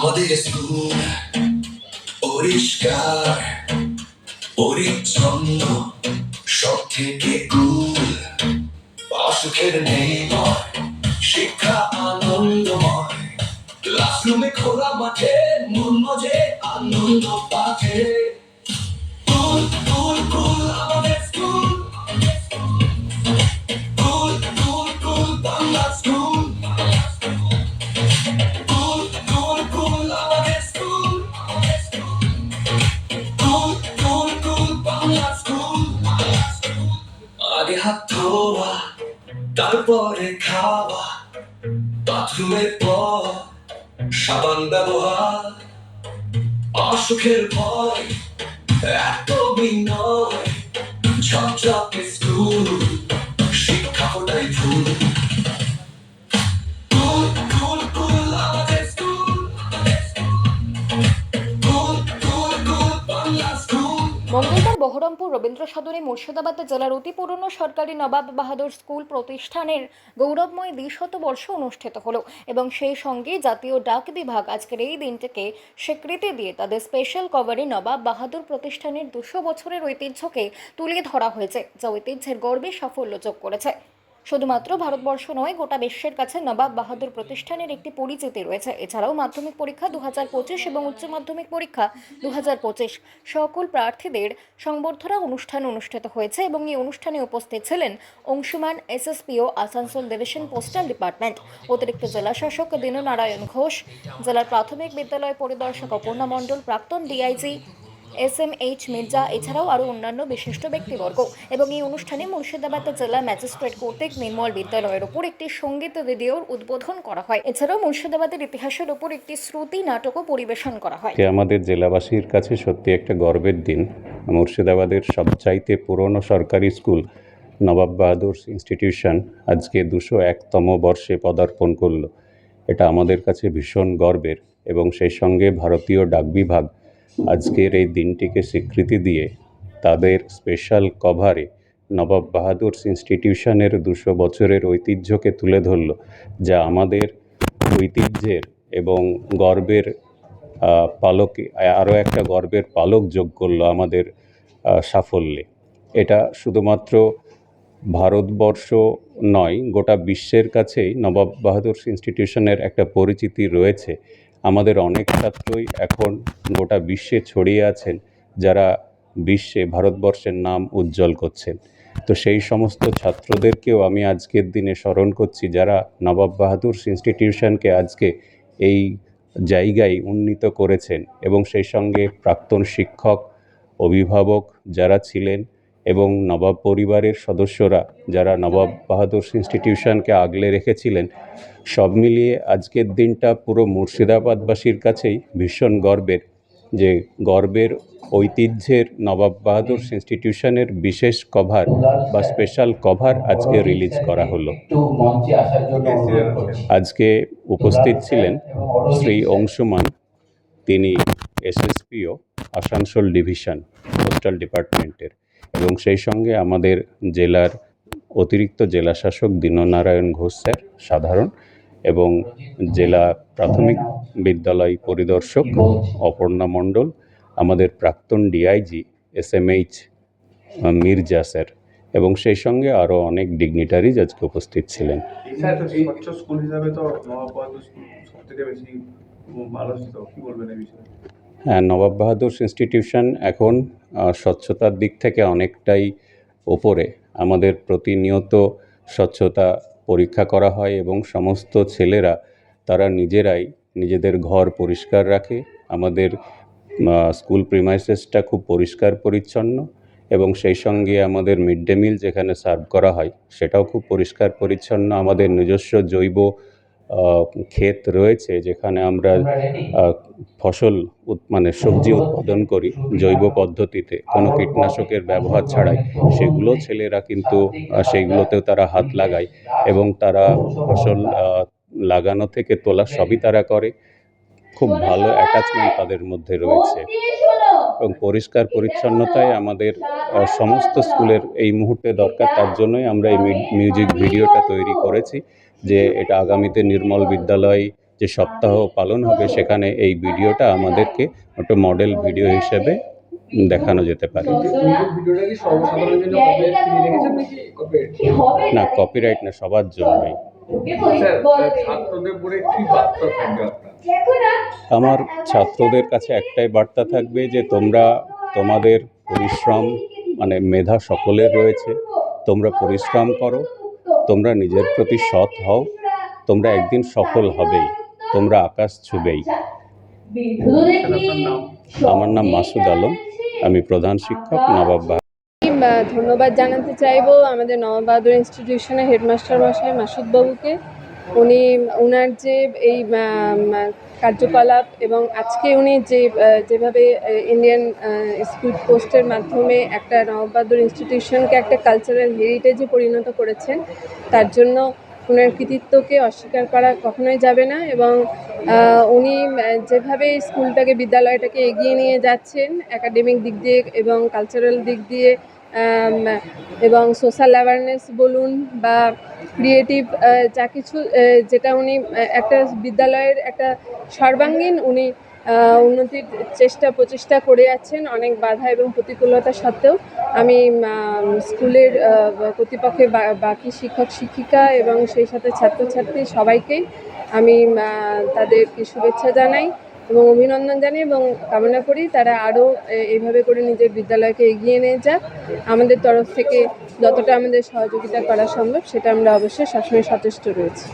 আমাদের স্কুল পরিষ্কার, পরিচ্ছন্ন, সব থেকে কুল অসুখের নেই শিক্ষা আনন্দময়। ক্লাসরুমে খোলা মাঠে, মন মজে আনন্দ পাঠে। বাথরুমের পর সাবান ব্যবহার অসুখের ভয় এত বিনয় ঝকঝকে স্কুল শিক্ষা স্কুল মঙ্গলবার বহরমপুর রবীন্দ্র সদনে মুর্শিদাবাদ জেলার অতি পুরনো সরকারি নবাব বাহাদুর স্কুল প্রতিষ্ঠানের গৌরবময় দ্বিশতবর্ষ অনুষ্ঠিত হলো এবং সেই সঙ্গে জাতীয় ডাক বিভাগ আজকের এই দিনটিকে স্বীকৃতি দিয়ে তাদের স্পেশাল কভারে নবাব বাহাদুর প্রতিষ্ঠানের দুশো বছরের ঐতিহ্যকে তুলে ধরা হয়েছে, যা ঐতিহ্যের গর্বে সাফল্য যোগ করেছে। শুধুমাত্র ভারতবর্ষ নয়, গোটা বিশ্বের কাছে নবাব বাহাদুর প্রতিষ্ঠানের একটি পরিচিতি রয়েছে। এছাড়াও মাধ্যমিক পরীক্ষা দু পঁচিশ এবং উচ্চ মাধ্যমিক পরীক্ষা দু পঁচিশ। সকল প্রার্থীদের সংবর্ধনা অনুষ্ঠান অনুষ্ঠিত হয়েছে এবং এই অনুষ্ঠানে উপস্থিত ছিলেন Anshuman SSPO Asansol division postal department. অতিরিক্ত জেলাশাসক দীননারায়ণ ঘোষ, জেলার প্রাথমিক বিদ্যালয় পরিদর্শক অপর্ণা মণ্ডল, প্রাক্তন DIG S M H Mirza, এছাড়াও আরও অন্যান্য বিশিষ্ট ব্যক্তিবর্গ। এবং এই অনুষ্ঠানে মুর্শিদাবাদ জেলা ম্যাজিস্ট্রেট কর্তৃক নির্মল বিদ্যালয়ের ওপর একটি সংগীত ভিডিওর উদ্বোধন করা হয়। এছাড়াও মুর্শিদাবাদের ইতিহাসের ওপর একটি শ্রুতি নাটকও পরিবেশন করা হয়। আমাদের জেলাবাসীর কাছে সত্যি একটা গর্বের দিন। মুর্শিদাবাদের সবচাইতে পুরনো সরকারি স্কুল নবাব বাহাদুর ইনস্টিটিউশন আজকে দুশো একতম বর্ষে পদার্পণ করল। এটা আমাদের কাছে ভীষণ গর্বের এবং সেই সঙ্গে ভারতীয় ডাক বিভাগ আজকের এই দিনটিকে স্বীকৃতি দিয়ে তাদের স্পেশাল কভারে নবাব বাহাদুর ইনস্টিটিউশনের দুশো বছরের ঐতিহ্যকে তুলে ধরলো, যা আমাদের ঐতিহ্যের এবং গর্বের পালকে, আরও একটা গর্বের পালক যোগ করল আমাদের সাফল্যে। এটা শুধুমাত্র ভারতবর্ষ নয়, গোটা বিশ্বের কাছেই নবাব বাহাদুর ইনস্টিটিউশনের একটা পরিচিতি রয়েছে। আমাদের অনেক ছাত্রই এখন গোটা বিশ্বে ছড়িয়ে আছেন, যারা বিশ্বে, ভারতবর্ষের নাম উজ্জ্বল করছেন। তো সেই সমস্ত ছাত্রদেরকেও আমি আজকের দিনে স্মরণ করছি, যারা নবাব বাহাদুর ইনস্টিটিউশনকে আজকে এই জায়গায় উন্নীত করেছেন এবং সেই সঙ্গে প্রাক্তন শিক্ষক, অভিভাবক যারা ছিলেন এবং নবাব পরিবারের সদস্যরা যারা নবাব বাহাদুর ইনস্টিটিউশনকে আগলে রেখেছিলেন, সব মিলিয়ে আজকের দিনটা পুরো মুর্শিদাবাদবাসীর কাছেই ভীষণ গর্বের যে গর্বের ঐতিহ্যের নবাব বাহাদুর ইনস্টিটিউশনের বিশেষ কভার বা স্পেশাল কভার আজকে রিলিজ করা হলো। আজকে উপস্থিত ছিলেন শ্রী অংশুমান, তিনি এসএসপিও, আসানসোল ডিভিশন, পোস্টাল ডিপার্টমেন্টের। এবং সেই সঙ্গে আমাদের জেলার অতিরিক্ত জেলাশাসক দীননারায়ণ ঘোষ স্যার, সাধারণ, এবং জেলা প্রাথমিক বিদ্যালয় পরিদর্শক অপর্ণা মণ্ডল, আমাদের প্রাক্তন DIG S M H Mirza sir, এবং সেই সঙ্গে আরও অনেক ডিগনিটারিজ আজকে উপস্থিত ছিলেন। স্কুল হিসাবে তো সব থেকে বেশি হ্যাঁ নবাব বাহাদুর ইনস্টিটিউশন এখন স্বচ্ছতার দিক থেকে অনেকটাই ওপরে। আমাদের প্রতিনিয়ত স্বচ্ছতা পরীক্ষা করা হয় এবং সমস্ত ছেলেরা, তারা নিজেরাই নিজেদের ঘর পরিষ্কার রাখে। আমাদের স্কুল প্রিমাইসেসটা খুব পরিষ্কার পরিচ্ছন্ন এবং সেই সঙ্গে আমাদের মিড ডে মিল যেখানে সার্ভ করা হয়, সেটাও খুব পরিষ্কার পরিচ্ছন্ন। আমাদের নিজস্ব জৈব ক্ষেত রয়েছে যেখানে আমরা ফসল উৎ- মানে সবজি উৎপাদন করি জৈব পদ্ধতিতে কোনো কীটনাশকের ব্যবহার ছাড়াই। সেগুলো ছেলেরা কিন্তু সেইগুলোতেও তারা হাত লাগায় এবং তারা ফসল লাগানো থেকে তোলা সবই তারা করে। খুব ভালো অ্যাটাচমেন্ট তাদের মধ্যে রয়েছে। এবং পরিষ্কার পরিচ্ছন্নতাই আমাদের সমস্ত স্কুলের এই মুহূর্তে দরকার, তার জন্যই আমরা এই মিউজিক ভিডিওটা তৈরি করেছি যে এটা আগামীতে নির্মল বিদ্যালয় যে সপ্তাহ পালন হবে সেখানে এই ভিডিওটা আমাদেরকে একটা মডেল ভিডিও হিসেবে দেখানো যেতে পারে। না কপিরাইট না, সবার জন্যই। আপনার? আমার ছাত্রদের কাছে একটাই বার্তা থাকবে যে তোমরা তোমাদের পরিশ্রম মানে মেধা সকলের রয়েছে। তোমরা পরিশ্রম করো তোমরা নিজের প্রতি সৎ হও তোমরা একদিন সফল হবেই তোমরা আকাশ ছুবেই। আমার নাম মাসুদ আলম আমি প্রধান শিক্ষক নবাব ধন্যবাদ জানাতে চাইব আমাদের নবাবাদুর ইনস্টিটিউশনের হেডমাস্টার মশাই মাসুদ বাবুকে উনি ওনার যে এই কার্যকলাপ এবং আজকে উনি যে যেভাবে ইন্ডিয়ান স্কুল পোস্টের মাধ্যমে একটা নবাবাদুর ইনস্টিটিউশনকে একটা কালচারাল হেরিটেজে পরিণত করেছেন, তার জন্য ওনার কৃতিত্বকে অস্বীকার করা কখনোই যাবে না এবং উনি যেভাবে স্কুলটাকে বিদ্যালয়টাকে এগিয়ে নিয়ে যাচ্ছেন একাডেমিক দিক দিয়ে এবং কালচারাল দিক দিয়ে এবং সোশ্যাল অ্যাওয়ারনেস বলুন বা ক্রিয়েটিভ যা কিছু যেটা উনি একটা বিদ্যালয়ের একটা সর্বাঙ্গীন উনি উন্নতির চেষ্টা প্রচেষ্টা করে যাচ্ছেন অনেক বাধা এবং প্রতিকূলতা সত্ত্বেও। আমি স্কুলের আহ, কর্তৃপক্ষের বাকি শিক্ষক শিক্ষিকা এবং সেই সাথে ছাত্রছাত্রী সবাইকেই আমি তাদেরকে শুভেচ্ছা জানাই। এবং অভিনন্দন জানি এবং কামনা করি তারা আরও এইভাবে করে নিজের বিদ্যালয়কে এগিয়ে নিয়ে যাক। আমাদের তরফ থেকে যতটা আমাদের সহযোগিতা করা সম্ভব, সেটা আমরা অবশ্যই সবসময় সচেষ্ট রয়েছি।